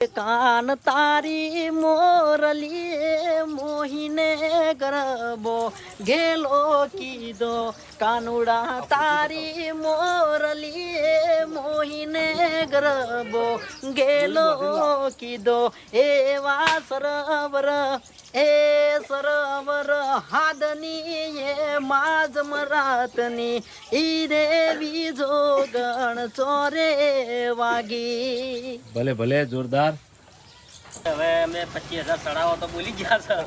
કાન તારી મોરલી મોહિને ગરબો ગેલો કીધો. કાનુડા તારી મોરલી ગરબો ગેલો કીધો એવા સરવર એ સરવર હાદની એ માજ મરાતની ઈ દેવી જોગણ ચોરે વાગી. ભલે ભલે જોરદાર. હવે અમે પચીસ હજાર ચડાવો તો બોલી ગયા સર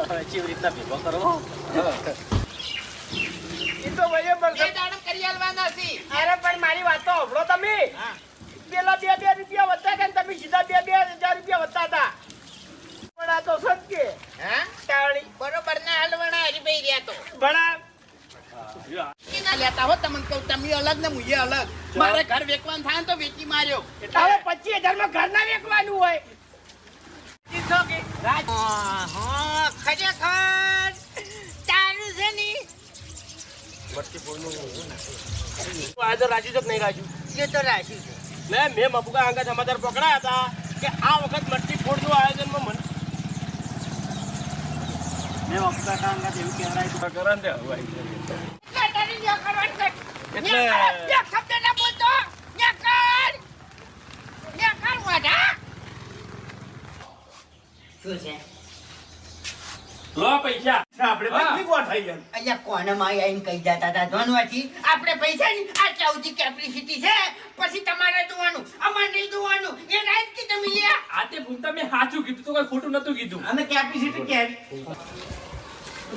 હવે કેવી રીતના ભેગો કરવો? ઈ તો ભાઈએ એ દાડમ કરી આલવાના છે. અરે પણ મારી વાત તો સાંભળો તમે. પેલા બે બે રૂપિયા વધતા હતા તમે સીધા બે બે હજાર રૂપિયા વધતા હતા. પણ આ તો સત્ય હા? ટાળી બરોબર ના હલવાના હરીભાઈ રહ્યા તો. ભણા લેતા હો તમને કહું તમે અલગ ને મુજે અલગ. મારે ઘર વેચવાનું થાય ને તો વેચી માર્યો. હવે પચીસ હજારમાં ઘર ના વેચવાનું હોય. ખરેખર. આજે રાજી તો નહીં રાજુ? એ તો છે. મેં મેં મબુકા અંગે સમાચાર પકડાયા હતા કે આ વખત મટકી ફોડનું આયોજનમાં મન મેં મબુકા અંગે એવું કહેવાય કરે ને એટલે છે. શું છે? લો પૈસા. આપણે હા. પીકો ગયા અહીંયા કોને માં આવીને કહી જતા હતા? ધનવાથી. આપણે પૈસા ની આ ચૌથી કેપેસિટી છે. પછી તમારે દોવાનું. અમારે નહીં દોવાનું. એ રાત કે તમે લ્યા આ તે ભૂમતા મેં સાચું કીધું તો કોઈ ખોટું નતું કીધું. અને કેપેસિટી કેવી?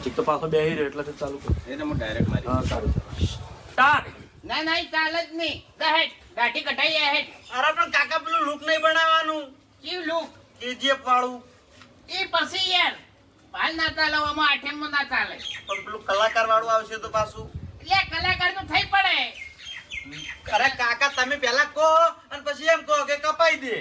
ચીક તો પાછો બેહી રહ્યો એટલે તો ચાલુ એને હું ડાયરેક્ટ મારી હા સારું સ્ટાર્ટ ના ના ચાલે જ નહીં. દહેટ ગાંઠી કઢાઈ હેટ અરે પણ કાકા પેલું લુક નહીં બનાવવાનું. જીવ લુક કેજીએફ વાળું. હાલ ના ચાલે આમાં આઠમ ના ચાલે. પણ પેલું કલાકાર વાળું આવશે તો પાછું? એટલે કલાકાર તો થઈ પડે. અરે કાકા તમે પેલા કહો અને પછી એમ કહો કે કપાઈ દે.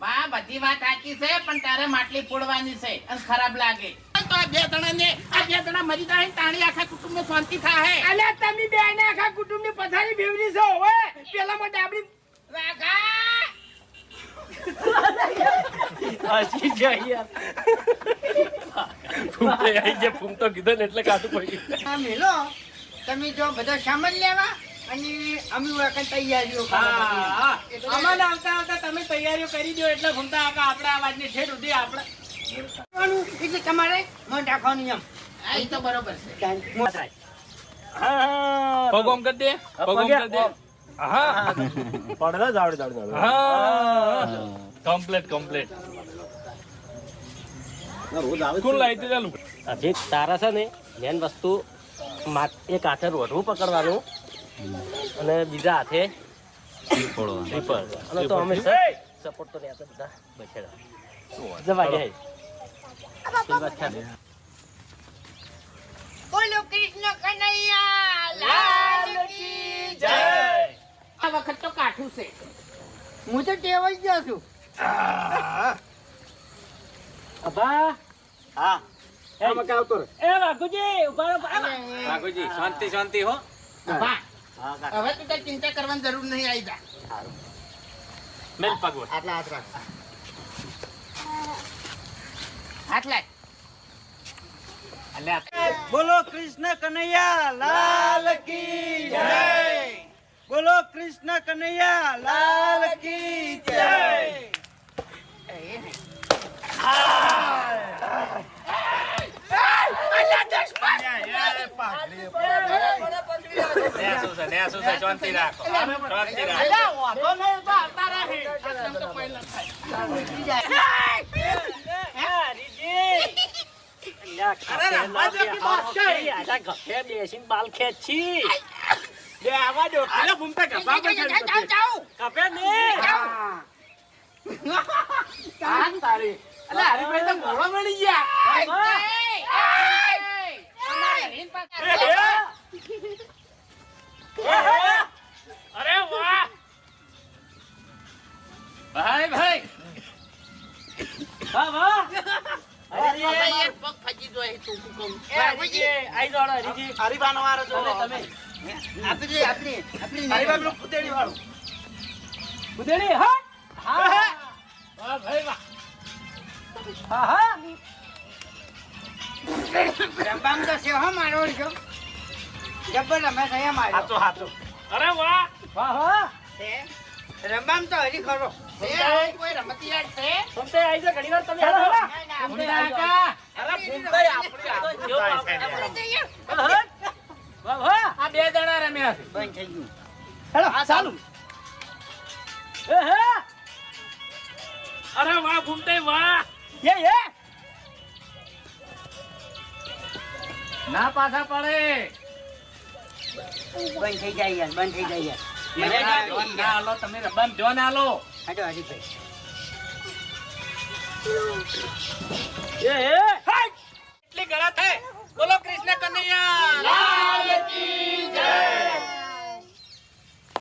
બા બધી વાત સાચી છે પણ તારે માટલી ફોડવાની છે અને ખરાબ લાગે. તો આ બે જણા ને આ બે જણા મરી જાય ને તાણી આખા કુટુંબ શાંતિ થાય અને તમે બે ને આખા કુટુંબની પથારી બેવરી છો હવે પેલા માં ડાબડી વાઘા હસી જાય યાર. ફૂમતે આઈ જે ફૂમતો કીધો ને એટલે કાઢું પડી મેલો. તમે જો બધો સામાન લેવા અને અમે વખત તૈયારીઓ હા આવતા આવતા તમે તૈયારીઓ કરી દો એટલે ઘૂમતા આખા આપણા અવાજની ઠેઠ સુધી આપણે એટલે તમારે મન રાખવાનું એમ. તો બરોબર છે. પગોમ કરી દે પગોમ કરી દે. હા. પડદા જાવડ જાવડ હા. કમ્પ્લીટ કમ્પ્લીટ કોણ લાવી દે ચાલુ. હજી તારા છે ને મેન વસ્તુ મા- એક હાથે રોઢવું પકડવાનું અને બીજા હાથે અને તો અમે સપોર્ટ તો રહ્યા બધા બેસેલા જવા જાય. બોલો કૃષ્ણ કનૈયા લાલ કી જય. આ વખત તો કાઠું છે. હું તો ટેવાઈ ગયો છું. અబ్బા હા. આમાં આવતો રે એ વાઘુજી ઊભા રહો, ઊભા શાંતિ શાંતિ હો. બા હવે તો કઈ ચિંતા કરવાની જરૂર નહીં આવી જા. મેલ પગવડ આટલા હાથ રાખ. હાથ બોલો કૃષ્ણ કનૈયા લાલ કી જય. બોલો કૃષ્ણ કનૈયા લાલ કી જય શાંતિ રાખો શાંતિ રાખો અલા, વાંધો નહીં તો આવતા રહે. આમ તો પહેલા થાય. બાલ ખેંચી બે આવા દો અલ્યા ઘૂમતા ગભા પર જાઓ, જાઓ. કપે ને કાન તારી તો અરે વાહ. ભાઈ ભાઈ. વાહ વાહ. અરે, પગ ફજી જો એ ટૂંકું કહું. આઈ દોડો હરીજી હરીબાનો વારો જો તમે. આપણી આપણી આપણી હરીબા પેલું કુતેડી વાળું કુતેડી હા. હા. હા હા. રંબામ તો છે મારો છો મારો અરે વાહ. વાહ વાહ. તો હરી ખરો? કોઈ છે? સમતે તમે સમતે અરે આપણે આપણે વાહ વાહ. આ બે જણા રમ્યા છે. બંધ થઈ ગયું. હેલો ચાલુ. એ હે અરે વાહ ઘૂમતે વાહ. યે યે ના પાછા પડે. બંધ થઈ જાય યાર બંધ થઈ જાય યાર. મને ના ના. આલો તમે રબાન ધ્યાન આલો હાલો. હરીભાઈ એ એ! એટલી ગળા થાય? બોલો કૃષ્ણ કનૈયા.